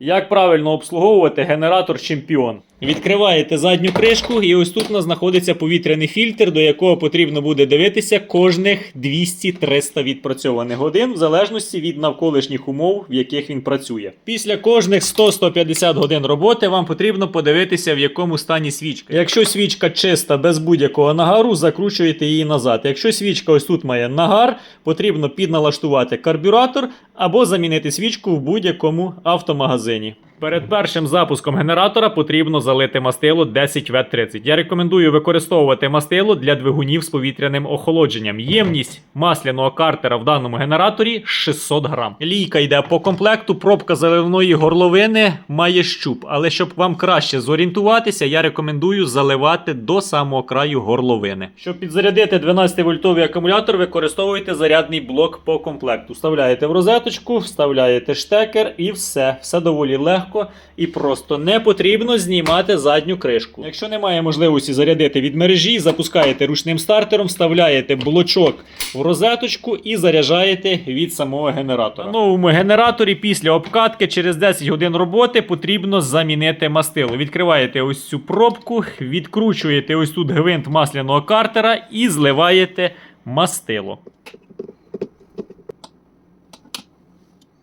Як правильно обслуговувати генератор Чемпіон? Відкриваєте задню кришку, і ось тут у нас знаходиться повітряний фільтр, до якого потрібно буде дивитися кожних 200-300 відпрацьованих годин, в залежності від навколишніх умов, в яких він працює. Після кожних 100-150 годин роботи вам потрібно подивитися, в якому стані свічка. Якщо свічка чиста без будь-якого нагару, закручуєте її назад. Якщо свічка ось тут має нагар, потрібно підналаштувати карбюратор або замінити свічку в будь-якому автомагазині. Перед першим запуском генератора потрібно залити мастило 10В30. Я рекомендую використовувати мастило для двигунів з повітряним охолодженням. Ємність масляного картера в даному генераторі 600 грам. Лійка йде по комплекту, пробка заливної горловини має щуп. Але щоб вам краще зорієнтуватися, я рекомендую заливати до самого краю горловини. Щоб підзарядити 12-вольтовий акумулятор, використовуйте зарядний блок по комплекту. Вставляєте в розеточку, вставляєте штекер і все. Все доволі легко і просто не потрібно знімати задню кришку. Якщо немає можливості зарядити від мережі, запускаєте ручним стартером, вставляєте блочок в розеточку і заряджаєте від самого генератора. На новому генераторі після обкатки через 10 годин роботи потрібно замінити мастило. Відкриваєте ось цю пробку, відкручуєте ось тут гвинт масляного картера і зливаєте мастило.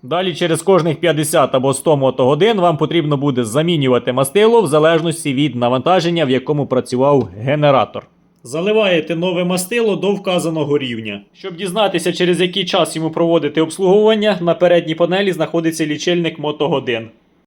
Далі через кожних 50 або 100 мотогодин вам потрібно буде замінювати мастило в залежності від навантаження, в якому працював генератор. Заливаєте нове мастило до вказаного рівня. Щоб дізнатися, через який час йому проводити обслуговування, на передній панелі знаходиться лічильник мотогодин.